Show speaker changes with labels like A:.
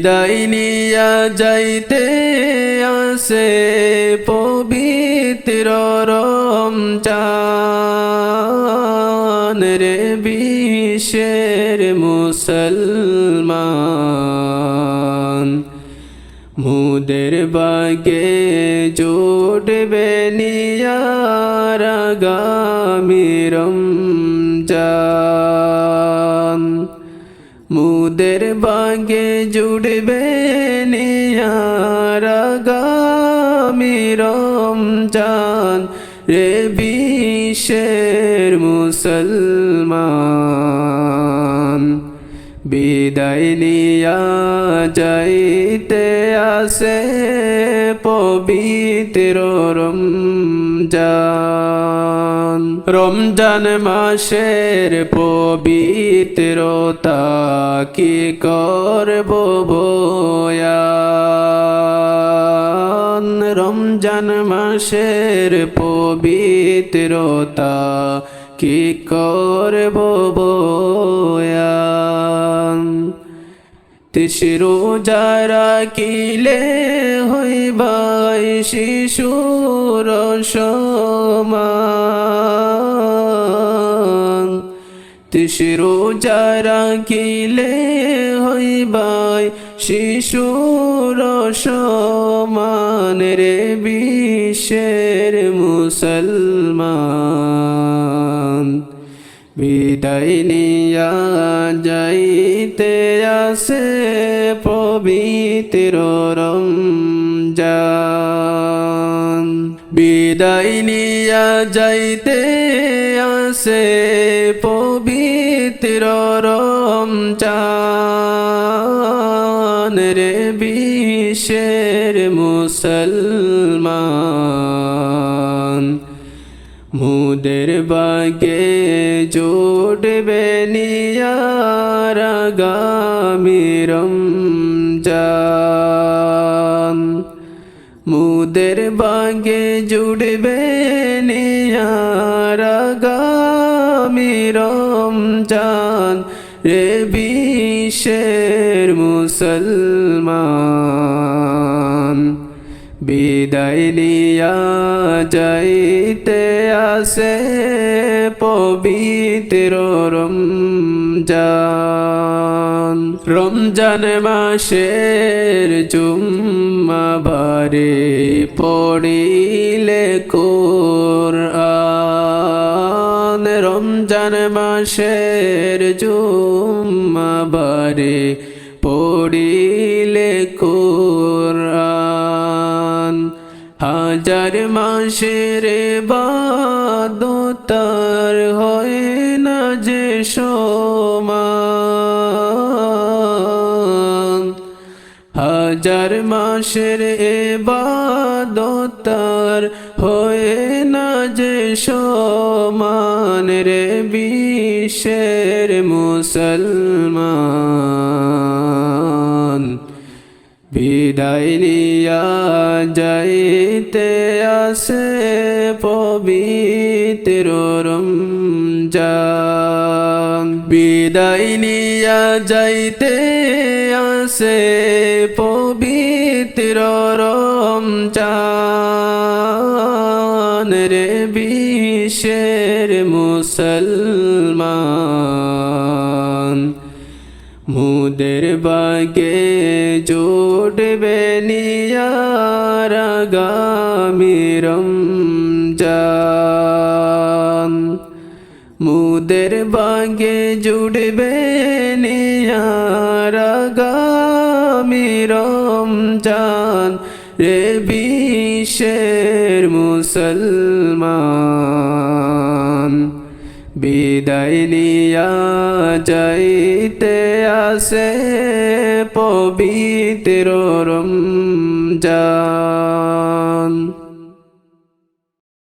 A: বিদায় নিয়া যাইতে আসে পবিত্র রমজান রে বিশ্বের মুসলমান। মুদের বাগে জোটবে নিয়ার আগামী রমজান। মুদের বাগে জুড়বে নিয়ার আগামী রমজান। রে বিশ্বের মুসলমান, বিদায় নিয়া যাইতে আসে পবিত্র রমজান। রমজান মাসের পবিত্রতা কি করব রমজান মাসের পবিত্রতা কি করব বয়ান? তিসরো যারা কিলে হইবাই শিশুর সমান। তিসরো যারা কিলে হইবাই শিশুর সমান রে বিশ্বের মুসলমান। বিদায় নিয়া যাইতে আসে পবিত্র রমজান। বিদায় যাইতে আসে পবিত্র রমজান রে বিশ্বের মুসলমান। মুদের বাগে জোটবে নিয়ার আগামী মুদের বাগে জুড়বে নিয়ার আগামী রমজান রে বিশ্বের মুসলমান। বিদায় নিয়া যাইতে আসে পবিত্র রমজান। রমজান মাসের জুম্মা বারে পড়িলে কোরআন। রমজান মাসের জুম্মা পড়িলে কোরআন। হাজার মাসের বাদতার হয় না যে সমান। হাজার মাসের এবাদতার হয়ে না যে সমান রে বিশ্বের মুসলমান। আসে পবিত্র রমজান। বিদায় নিয়া যাইতে আসে পবিত্র রমজান রে বিশ্বের মুসলমান। মুদের বাগে জোটবে নিয়ার আগামী রমজান। মুদের বাগে জুড়বে নিয়ার আগামী রমজান। রে বিশ্বের মুসলমান, বিদায় নিয়া যাইতে আসে পবিত্র রমজান।